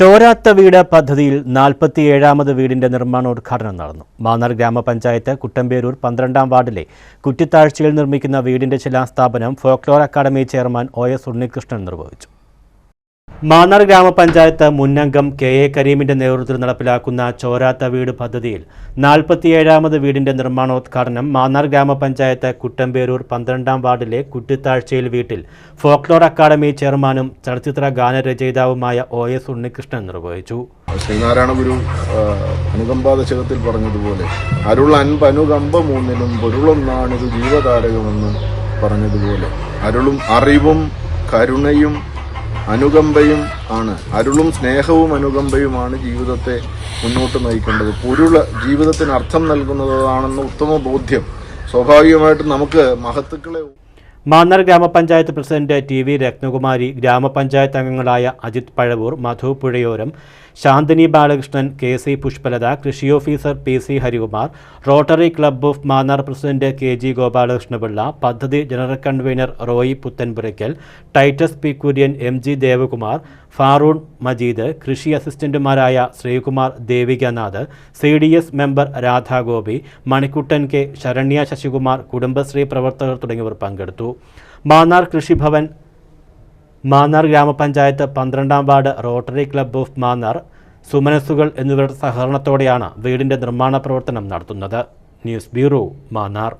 ചോരാത്ത വീട് പദ്ധതിയിൽ നാൽപ്പത്തിയേഴാമത് വീടിന്റെ നിർമ്മാണോദ്ഘാടനം നടന്നു. മാന്നാർ ഗ്രാമപഞ്ചായത്ത് കുട്ടമ്പേരൂർ പന്ത്രണ്ടാം വാർഡിലെ കുറ്റിത്താഴ്ചയിൽ നിർമ്മിക്കുന്ന വീടിന്റെ ശിലാസ്ഥാപനം folklore academy chairman O S Unnikrishnan നിർവഹിച്ചു. മാന്നാർ ഗ്രാമപഞ്ചായത്ത് മുന്നംഗം കെ എ കരീമിന്റെ നേതൃത്വത്തിൽ നടപ്പിലാക്കുന്ന ചോരാത്ത വീട് പദ്ധതിയിൽ നാൽപ്പത്തിയേഴാമത് വീടിന്റെ നിർമ്മാണോദ്ഘാടനം മാന്നാർ ഗ്രാമപഞ്ചായത്ത് കുട്ടമ്പേരൂർ പന്ത്രണ്ടാം വാർഡിലെ കുറ്റിത്താഴ്ചയിൽ വീട്ടിൽ ഫോക്ലോർ അക്കാദമി ചെയർമാനും ചലച്ചിത്ര ഗാനരചയിതാവുമായ ഒ എസ് ഉണ്ണികൃഷ്ണൻ നിർവഹിച്ചു. ശ്രീനാരായണ ഗുരു ആ, അനുകമ്പാദശകത്തിൽ പറഞ്ഞതുപോലെ അരുൾ അൻപ് അനുകമ്പ മൂന്നിലും പൊരുളൊന്നാണിത് ജീവതാരകമെന്ന് പറഞ്ഞതുപോലെ അരുളും അറിവും കരുണയും അനുകമ്പയും ആണ്. അരുളും സ്നേഹവും അനുകമ്പയുമാണ് ജീവിതത്തെ മുന്നോട്ട് നയിക്കേണ്ടത്. പൊരുൾ ജീവിതത്തിന് അർത്ഥം നൽകുന്നതാണെന്ന ഉത്തമ ബോധ്യം സ്വാഭാവികമായിട്ടും നമുക്ക് മഹത്തുക്കളെ മാന്നാർ ഗ്രാമപഞ്ചായത്ത് പ്രസിഡന്റ് ടി വി രത്നകുമാരി ഗ്രാമപഞ്ചായത്ത് അംഗങ്ങളായ അജിത് പഴവൂർ മധു പുഴയോരം ശാന്തിനി ബാലകൃഷ്ണൻ കെ സി പുഷ്പലത കൃഷി officer P C Harikumar rotary club of Mannar president K G Gopalakrishnapillai പദ്ധതി general convener Roy Puthenpurakkal Titus P Kurian M G Devakumar Faroon Majeed കൃഷി അസിസ്റ്റന്റുമാരായ Sreekumar Devikanath C D S member Radhagopi Manikuttan K Saranya Sasikumar Kudumbashree പ്രവർത്തകർ തുടങ്ങിയവർ പങ്കെടുത്തു. മാന്നാർ കൃഷിഭവൻ മാന്നാർ ഗ്രാമപഞ്ചായത്ത് പന്ത്രണ്ടാം ward rotary club of Mannar സുമനസ്സുകൾ എന്നിവരുടെ സഹകരണത്തോടെയാണ് വീടിന്റെ നിർമ്മാണ പ്രവർത്തനം നടത്തുന്നത്. News bureau Mannar.